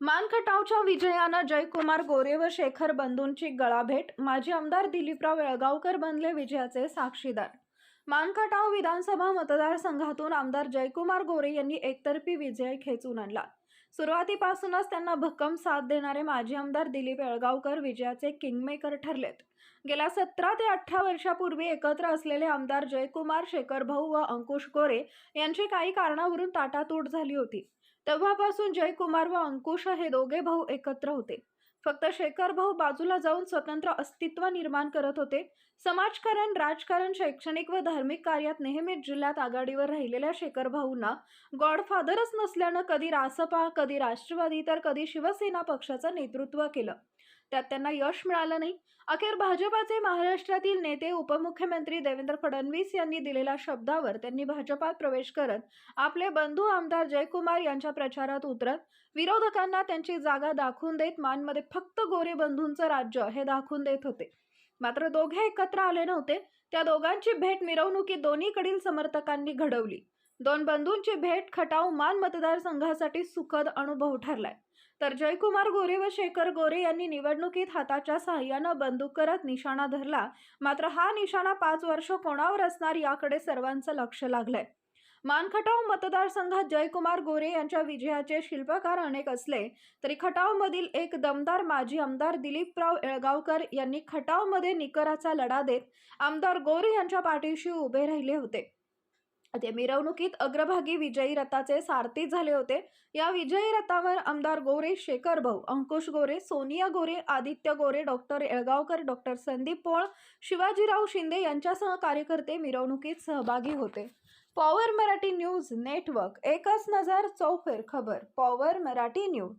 मानखटावच्या विजयानं जयकुमार गोरे व शेखर बंधूंची गळाभेट. माजी आमदार दिलीपराव वेळगावकर बनले विजयाचे साक्षीदार. मानखटाव विधानसभा मतदारसंघातून आमदार जयकुमार गोरे यांनी एकतर्फी विजय खेचून आणला. सुरुवातीपासूनच त्यांना भक्कम साथ देणारे माजी आमदार दिलीप येळगावकर विजयाचे किंगमेकर ठरलेत. गेल्या सतरा ते अठरा वर्षापूर्वी एकत्र असलेले आमदार जयकुमार शेखर भाऊ व अंकुश गोरे यांची काही कारणावरून ताटातूट झाली होती. तेव्हापासून जयकुमार व अंकुश हे दोघे भाऊ एकत्र होते. फक्त शेखर भाऊ बाजूला जाऊन स्वतंत्र अस्तित्व निर्माण करत होते. समाजकारण राजकारण शैक्षणिक व धार्मिक कार्यात नेहमीच जिल्ह्यात आघाडीवर राहिलेल्या शेखर भाऊंना गॉडफादरच नसल्यानं कधी रासपा कधी राष्ट्रवादी तर कधी शिवसेना पक्षाचं नेतृत्व केलं. त्यात त्यांना यश मिळालं नाही. अखेर भाजपाचे महाराष्ट्रातील नेते उपमुख्यमंत्री देवेंद्र फडणवीस यांनी दिलेल्या शब्दावर त्यांनी भाजपात प्रवेश करत आपले बंधू आमदार जयकुमार यांच्या प्रचारात उतरत विरोधकांना त्यांची जागा दाखवून देत मानमध्ये फक्त गोरे बंधूंचं राज्य हे दाखवून देत होते. मात्र दोघे एकत्र आले नव्हते. त्या दोघांची भेट मिरवणुकी दोन्हीकडील समर्थकांनी घडवली. दोन बंधूंची भेट खटाव मान मतदारसंघासाठी सुखद अनुभव ठरलाय. तर जयकुमार गोरे व शेखर गोरे यांनी निवडणुकीत हाताच्या सहाय्यानं बंदूक करत निशाणा धरला. मात्र हा निशाणा पाच वर्ष कोणावर असणार याकडे सर्वांचं लक्ष लागलंय. मानखटाव मतदारसंघात जयकुमार गोरे यांच्या विजयाचे शिल्पकार अनेक असले तरी खटावमधील एक दमदार माजी आमदार दिलीपराव येळगावकर यांनी खटावमध्ये निकराचा लढा देत आमदार गोरे यांच्या पाठीशी उभे राहिले होते. ते मिरवणुकीत अग्रभागी विजयी रथाचे सारथी झाले होते. या विजयी रथावर आमदार गोरे शेखर भाऊ अंकुश गोरे सोनिया गोरे आदित्य गोरे डॉक्टर येळगावकर डॉक्टर संदीप पोळ शिवाजीराव शिंदे यांच्यासह कार्यकर्ते मिरवणुकीत सहभागी होते. पॉवर मराठी न्यूज नेटवर्क एकच नजर चौफेर खबर पॉवर मराठी न्यूज.